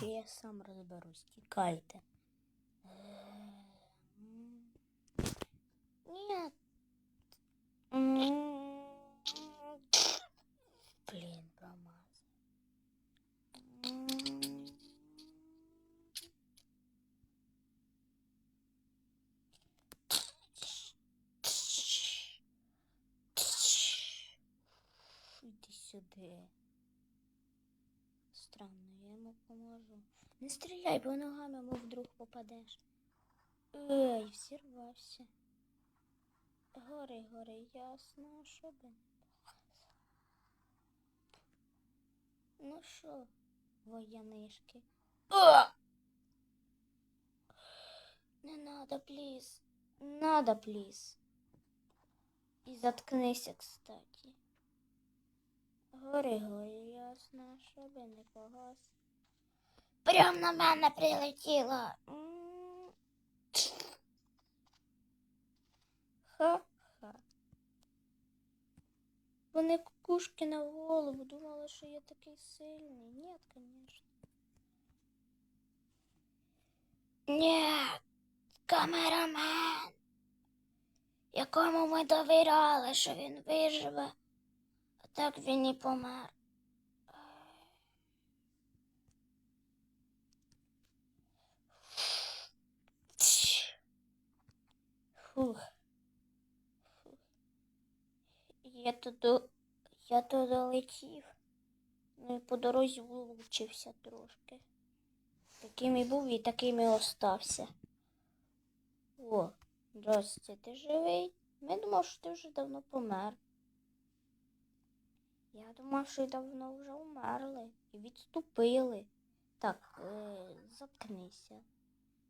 чи я сам розберусь. Тікайте. Ні. Блін, промазав. Іди сюди. Странно, я йому поможу. Не стріляй, бо ногами мов вдруг попадеш. Ей, взірвався. Гори, гори, ясно, що би не. Ну що, воянишки? Не надо, пліз. Надо, пліз. І заткнися, кстати. Гори, гори, ясно, що би не погас. Прям на мене прилетіло. Ха-ха. Вони кукушки на голову думали, що я такий сильний. Ні, звісно. Ні, камерамен, якому ми довіряли, що він виживе, а так він і помер. Фух. Я туди, я туди летів. Ну і по дорозі влучився трошки. Таким і був і таким і остався. О, здрасте, ти живий? Я думав, що ти вже давно помер. Я думав, що давно вже умерли і відступили. Так, е, заткнися.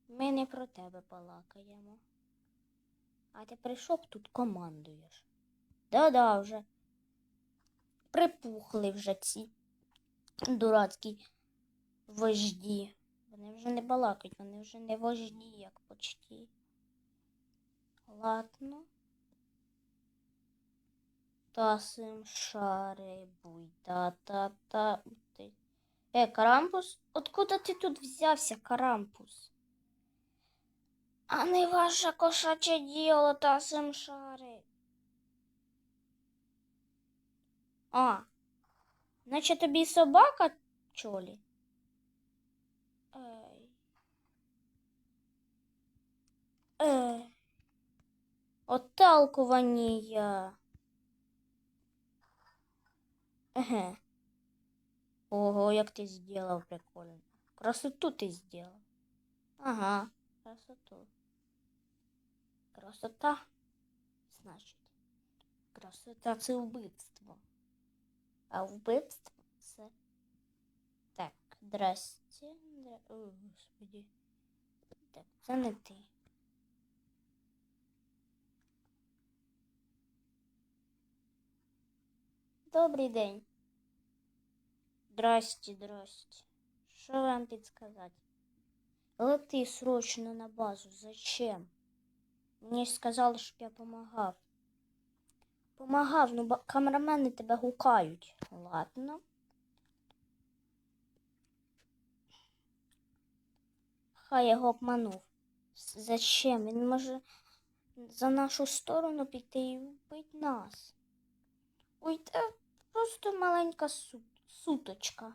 Ми не про тебе балакаємо. А ти прийшов тут командуєш. Да-да, вже. Припухли вже ці дурацькі вожді. Вони вже не балакають, вони вже не вожді, як почті. Ладно. Тасим шари, буй, та-та-та. Е, Карампус? Откуда ти тут взявся, Карампус? А не ваше кошаче діло, Тасим шари. А, наче тобі собака, чолі? Ей. Ей. Отталкування. Еге. Ого, як ти зробив прикольно. Красоту ти зробив. Ага, красоту. Красота, значить. Красота це вбивство. А вбивство це. Так, здрасте. Дра... О, господи. Так, це не ти. Добрий день. Здрасте, здрасте. Що вам підсказати? Лети срочно на базу. Зачем? Мені сказали, щоб я помагав. Помагав, ну камерамени тебе гукають. Ладно. Хай його обманув. Зачем? Він може за нашу сторону піти і вбити нас. Ой, просто маленька су- суточка.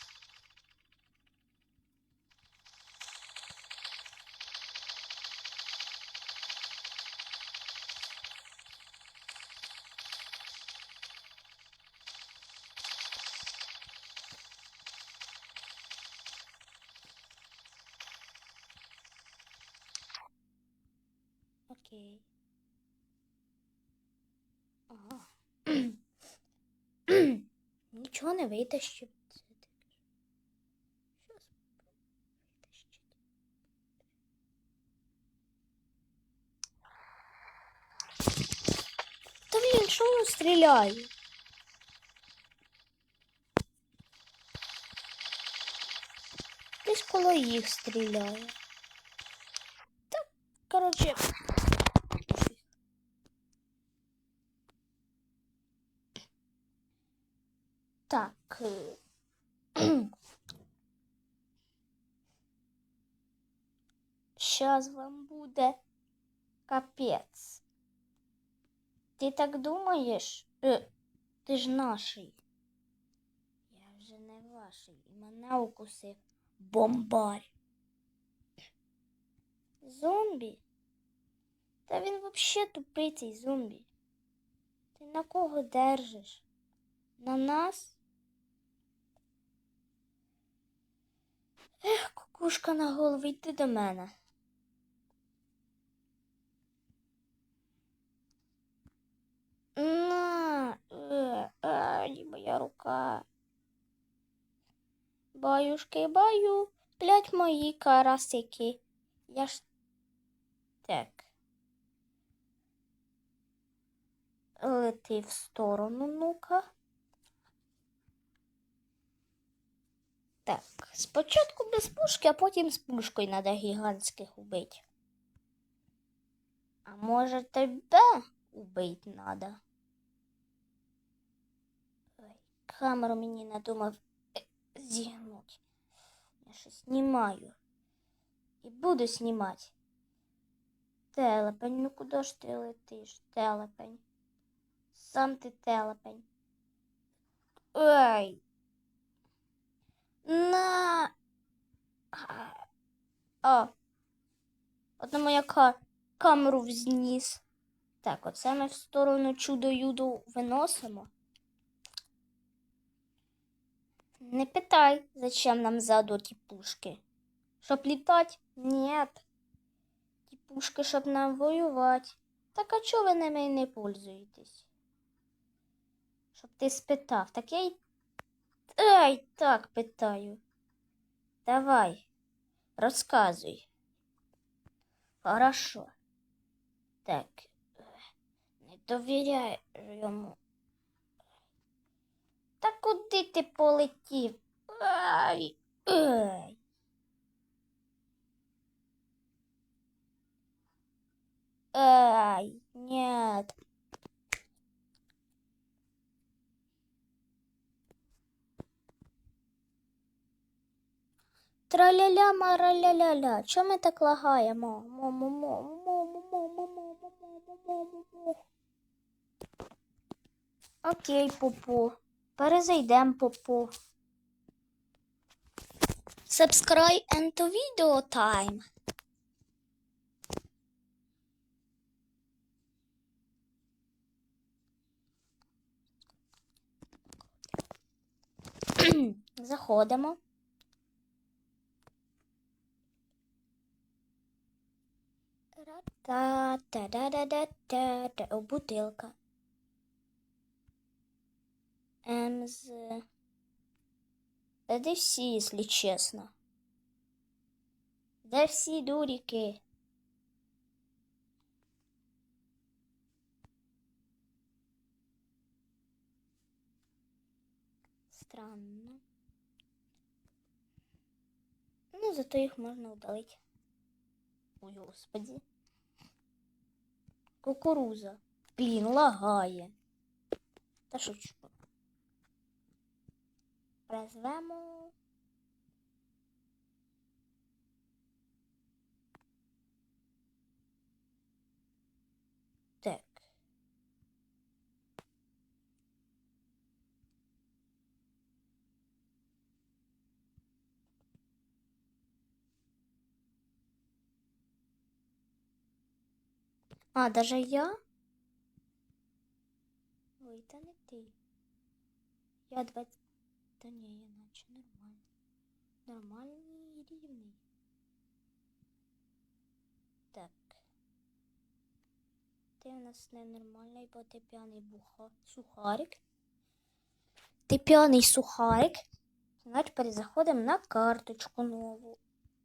Окей. Ага. Нічого не витащив. Це таке. Щас витащить. Та блін, що воно стріляє? Десь коло їх стріляє. Так, коротше. Так. е, Щас вам буде капець. Ти так думаєш? Е, ти ж наший. Я вже не ваший. І мене укусив бомбар. Зомбі? Та він взагалі тупий цей зомбі. Ти на кого держиш? На нас? Ех, кукушка на голову, йди до мене. На, е, ай, моя рука. Баюшки, баю, сплять мої карасики. Я ж так. Лети в сторону, ну-ка. Так, спочатку без пушки, а потім з пушкою треба гігантських убити. А може тебе убити? Ой, камеру мені надумав е, зігнути. Я щось знімаю. І буду знімати. Телепень, ну куди ж ти летиш, телепень? Сам ти телепень. Ой. На. О. Одна моя ка... камеру взніс. Так, оце ми в сторону чудо-юду виносимо. Не питай, зачем нам ззаду ті пушки. Щоб літати? Нет. Ті пушки, щоб нам воювати. Так а чого ви ними не пользуєтесь? Щоб ти спитав. Так я й. Ай, так питаю. Давай, розказуй. Хорошо. Так. Не довіряю йому. Та куди ти полетів? Ай. Ай. Ай, нет. Траля-лямараля-ля-ля, Чому ми так лагаємо? Окей, попу. Перезайдемо попу. Subscribe and to video time. Заходимо. та да да да та та о бутылка. Мз. Да все, если честно. Да все дурики. Странно. Ну, зато их можно удалить. Ой, господи. Кукуруза. Блін, лагає. Та що? Призвемо. Так. А, даже я? Ой, та не ти. Я 20. Та ні, я наче. Нормальний і рівний. Так. Ти у нас ненормальний, бо ти п'яний буха. Сухарик. Ти п'яний сухарик. Значить, перезаходимо на карточку нову.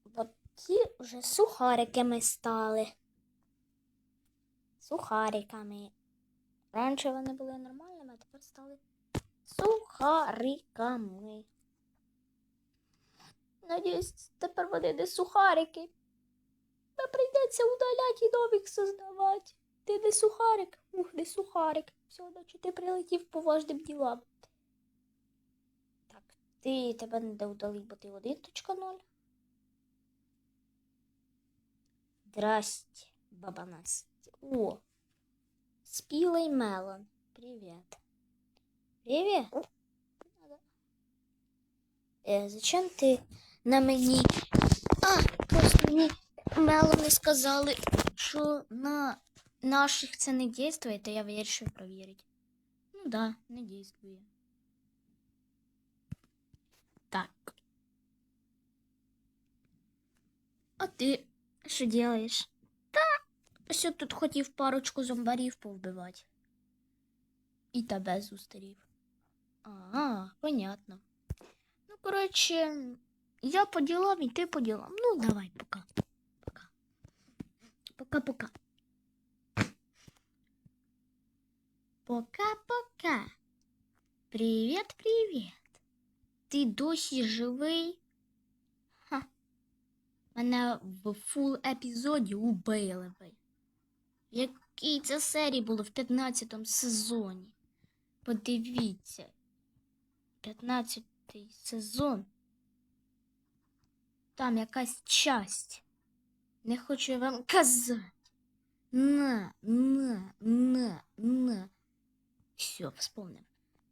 Бо ті вже сухариками стали. Сухариками. Раніше вони були нормальними, а тепер стали сухариками. Надіюсь, тепер вони не сухарики. Та прийдеться удаляти і нових создавати. Ти не сухарик? Ух, не сухарик. Все, наче ти прилетів по важним ділам. Так, ти тебе не удалить, бо ти 1.0. Здрасте, баба Настя. О, спілий мелон. Привет. Привет. Е, зачем ти на мені? А, просто мені мелони сказали, що на наших це не дійствує, то я вирішив провірити. Ну да, не дійствує. Так. А ти що делаєш? Що тут хотів парочку зомбарів повбивати. І тебе зустрів. А, понятно. Ну, коротше, я по ділам і ти по ділам. Ну, давай, пока. Пока. Пока-пока. Пока-пока. Привіт-привіт. Ти досі живий? Ха. Мене в фул епізоді убили ви. В якій це серії було в 15 сезоні? Подивіться. 15 сезон. Там якась часть. Не хочу я вам казати. На, на, на, на. Все, вспомнив.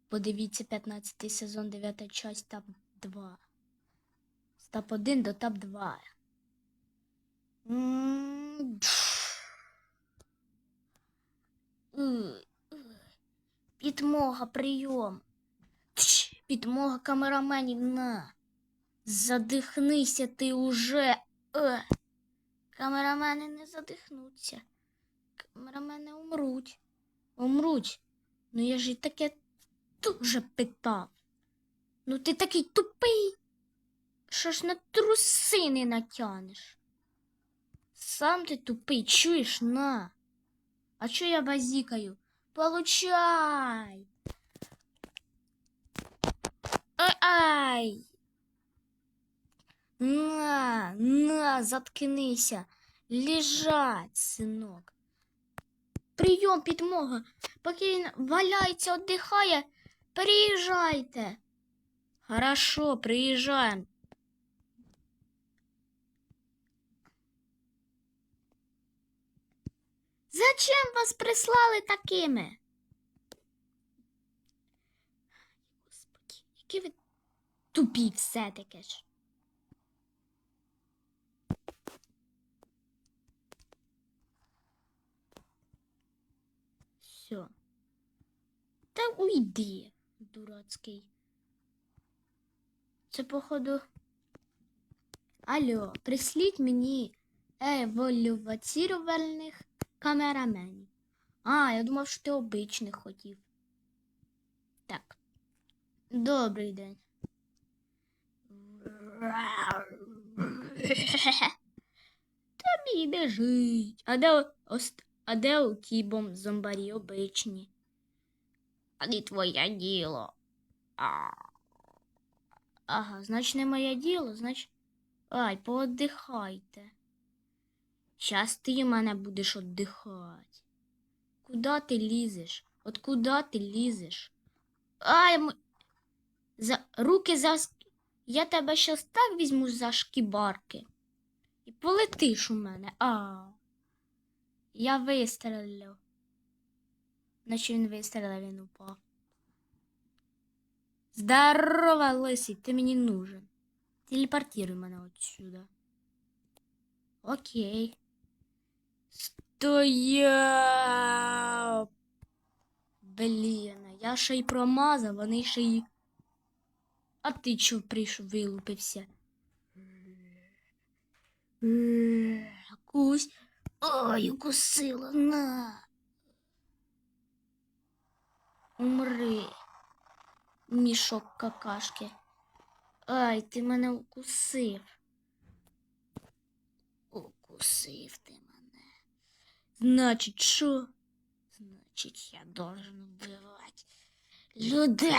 Подивіться 15 сезон, 9 часть, тап 2. З тап 1 до тап 2. М, пф. Підмога, прийом. Підмога камераменів на. Задихнися ти уже. Е. Камерамени не задихнуться. Камерамени умруть. Умруть. Ну я ж і таке дуже питав. Ну ти такий тупий. Що ж на труси не натянеш? Сам ти тупий, чуєш на. А чо я базікаю? Получай. Ай! На, на, заткнися. Лежать, синок. Прийом, підмога. Поки він валяється, віддихає, приїжджайте. Хорошо, приїжджаємо. Зачем вас прислали такими? Господи, які ви тупі все-таки ж. Все. Та уйди, дурацький. Це, походу. Алло, присліть мені еволюцірувальних камераменів. А, я думав, що ти обичних хотів. Так. Добрий день. Тобі біжить. А де, ост... а де у кібом зомбарі обичні? А не твоє діло. А. Ага, значить не моє діло, значить. Ай, пооддихайте. Щас ти мене будеш отдихати. Куда ти лізеш? От куда ти лізеш? Ай, м... за... руки за... Я тебе щас так візьму за шкібарки. І полетиш у мене. А. Я вистрелю. Наче він вистрелив, він упав. Здорово, лисий, ти мені нужен. Телепортируй мене отсюда. Окей. Стояв. Блін, я ще й промазав, вони ще й. А ти чого прийшов, вилупився? Кусь. Ой, укусила, на. Умри. Мішок какашки. Ай, ти мене укусив. Укусив ти. Значить, що? Значить. Значить, я должен убивать людей.